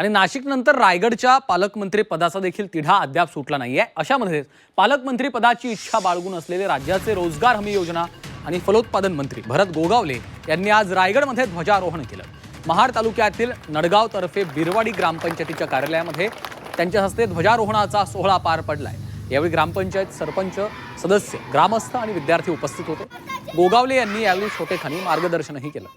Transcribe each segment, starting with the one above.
आणि नाशिकनंतर रायगडच्या पालकमंत्री पदाचा देखील तिढा अद्याप सुटला नाहीये. अशामध्येच पालकमंत्री पदाची इच्छा बाळगून असलेले राज्याचे रोजगार हमी योजना आणि फलोत्पादन मंत्री भरत गोगावले यांनी आज रायगडमध्ये ध्वजारोहण केलं. महाड तालुक्यातील नडगाव तर्फे बिरवाडी ग्रामपंचायतीच्या कार्यालयामध्ये त्यांच्या हस्ते ध्वजारोहणाचा सोहळा पार पडलाय. यावेळी ग्रामपंचायत सरपंच सदस्य ग्रामस्थ आणि विद्यार्थी उपस्थित होते. गोगावले यांनी यावेळी छोटेखानी मार्गदर्शनही केलं.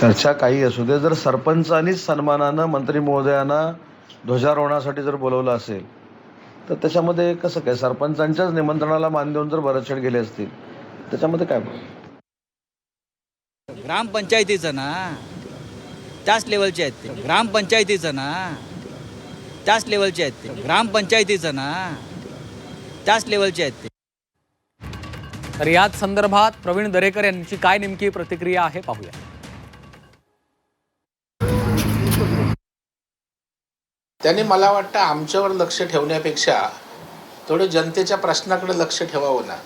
चर्चा काही असू दे. जर सरपंचानीच सन्मानानं मंत्री महोदयांना ध्वजारोहणासाठी जर बोलवलं असेल तर त्याच्यामध्ये कसं काय? सरपंचांच्याच निमंत्रणाला मान देऊन जर भरतशेड गेले असतील त्याच्यामध्ये काय ग्रामपंचायतीचं ना त्याच लेवलचे आहेत ते. ग्रामपंचायतीचं ना त्याच लेवलचे आहेत ते. ग्रामपंचायतीचं ना त्याच लेवलचे आहेत ते. तर याच संदर्भात प्रवीण दरेकर यांची काय नेमकी प्रतिक्रिया आहे पाहूया. त्यांनी मला वाटतं आमच्यावर लक्ष ठेवण्यापेक्षा थोडं जनतेच्या प्रश्नाकडे लक्ष ठेवावं ना.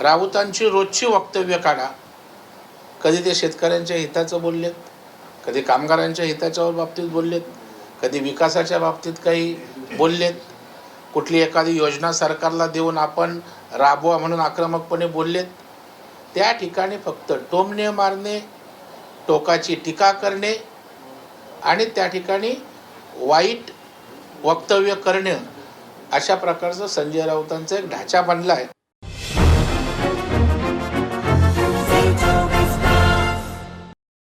राऊतांची रोजची वक्तव्य काढा. कधी ते शेतकऱ्यांच्या हिताचं बोललेत कधी कामगारांच्या हिताच्या बाबतीत बोललेत कधी विकासाच्या बाबतीत काही बोललेत. कुठली एखादी योजना सरकारला देऊन आपण राबवा म्हणून आक्रमकपणे बोललेत. त्या ठिकाणी फक्त टोमणे मारणे टोकाची टीका करणे आणि त्या ठिकाणी वाईट वक्तव्य करणे अशा प्रकारचं संजय राऊतांचा एक ढाचा बनला आहे